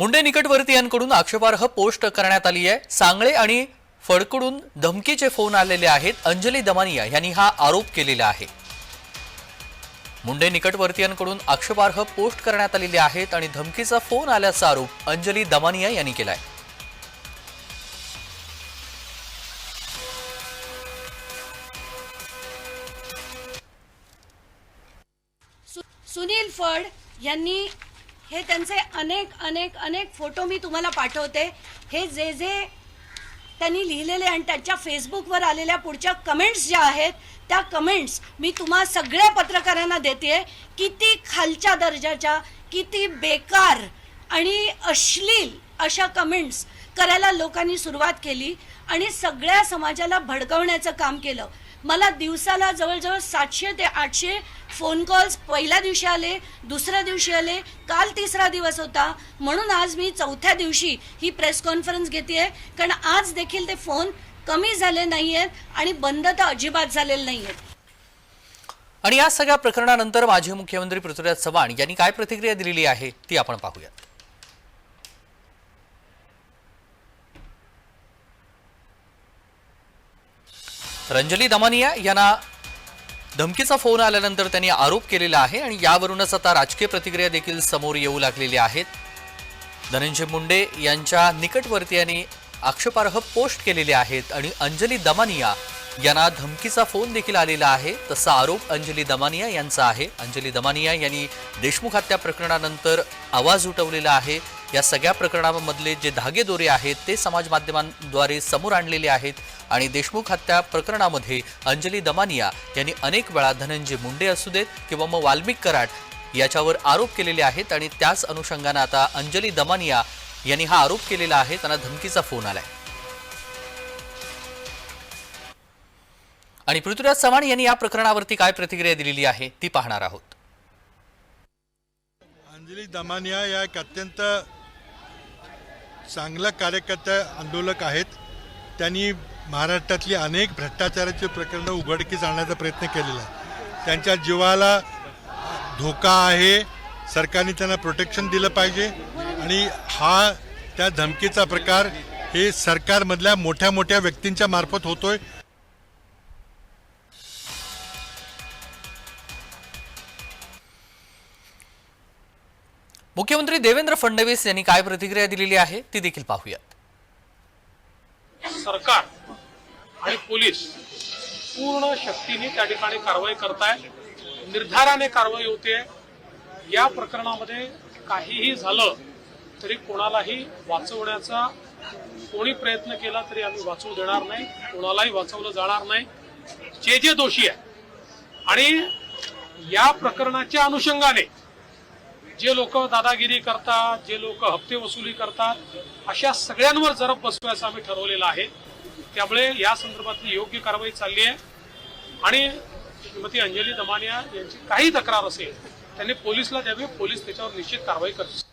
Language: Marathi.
मुंडे निकटवर्तीयांकडून आक्षेपार्ह पोस्ट करण्यात आली आहे. सांगळे आणि फडकडून धमकीचे फोन आलेले आहेत. अंजली दमानिया यांनी हा आरोप केलेला आहे. मुंडे निकटवर्तीयांकडून आक्षेपार्ह पोस्ट करण्यात आलेले आहेत आणि धमकीचा फोन आल्याचा आरोप अंजली दमानिया यांनी केलाय. सुनील फड यांनी हे त्यांचे अनेक अनेक अनेक फोटो मी तुम्हाला पाठवते. हे जे जे त्यांनी लिहिलेले आणि त्यांच्या फेसबुकवर आलेल्या पुढच्या कमेंट्स ज्या आहेत त्या कमेंट्स मी तुम्हा सगळ्या पत्रकारांना देते किती खालच्या दर्जाच्या किती बेकार आणि अश्लील अशा कमेंट्स करायला लोकांनी सुरुवात केली आणि सगळ्या समाजाला भडकवण्याचं काम केलं. मला दिवसाला जवळजवळ सातशे ते आठशे फोन कॉल्स पहिल्या दिवशी आले दुसऱ्या दिवशी आले काल तिसरा दिवस होता. म्हणून आज मी चौथ्या दिवशी ही प्रेस कॉन्फरन्स घेते कारण आज देखील ते फोन कमी झाले नाही आहेत आणि बंद तर अजिबात झालेले नाही आहेत आणि या सगळ्या प्रकरणानंतर माजी मुख्यमंत्री पृथ्वीराज चव्हाण यांनी काय प्रतिक्रिया दिलेली आहे ती आपण पाहूयात. रंजली दमानिया यांना धमकीचा फोन आल्यानंतर त्यांनी आरोप केलेला आहे आणि यावरूनच आता राजकीय प्रतिक्रिया देखील समोर येऊ लागलेल्या आहेत. धनंजय मुंडे यांच्या निकटवर्तीयांनी आक्षेपार्ह पोस्ट केलेले आहेत आणि अंजली दमानिया यांना धमकीचा फोन देखील आलेला आहे. तसा आरोप अंजली दमानिया यांचा आहे. अंजली दमानिया यांनी देशमुख हत्या प्रकरणानंतर आवाज उठवलेला आहे. या सगळ्या प्रकरणामधले जे धागेदोरे आहेत ते समाज माध्यमांद्वारे समोर आणलेले आहेत. आणि देशमुख हत्या प्रकरणामध्ये अंजली दमानिया यांनी अनेक वेळा धनंजय मुंडे असू देत किंवा मग वाल्मिक कराड याच्यावर आरोप केलेले आहेत आणि त्याच अनुषंगानं आता अंजली दमानिया यांनी हा आरोप केलेला आहे. त्यांना धमकीचा फोन आलाय. आणि पृथ्वीराज चव्हाण यांनी या प्रकरणावरती काय प्रतिक्रिया दिलेली आहे ती पाहणार आहोत. अंजली दमानिया या एक अत्यंत चांगला कार्यकर्त्या आंदोलक आहेत. त्यांनी महाराष्ट्रातली अनेक भ्रष्टाचाराची प्रकरणं उघडकीस आणण्याचा प्रयत्न केलेला आहे. त्यांच्या जीवाला धोका आहे. सरकारने त्यांना प्रोटेक्शन दिलं पाहिजे. आणि हा त्या धमकीचा प्रकार हे सरकारमधल्या मोठ्या मोठ्या व्यक्तींच्या मार्फत होतोय. मुख्यमंत्री देवेंद्र फडणवीस यांनी काय प्रतिक्रिया दिलेली आहे ती देखील पाहूयात. सरकार आणि पोलीस पूर्ण शक्तीने त्या ठिकाणी कारवाई करतायत निर्धाराने कारवाई होते. या प्रकरणामध्ये काहीही झालं तरी कोणालाही वाचवण्याचा कोणी प्रयत्न केला तरी आम्ही वाचवू देणार नाही. कोणालाही वाचवलं जाणार नाही. जे जे दोषी आहे आणि या प्रकरणाच्या अनुषंगाने जे लोक दादागिरी करतात जे लोक हप्ते वसुली करतात अशा सगळ्यांवर जरब बसवायचं आम्ही ठरवलेलं आहे. त्यामुळे या संदर्भातली योग्य कारवाई चालली आहे. आणि श्रीमती अंजली दमानिया यांची काही तक्रार असेल त्यांनी पोलिसला द्यावी पोलीस त्याच्यावर निश्चित कारवाई करतील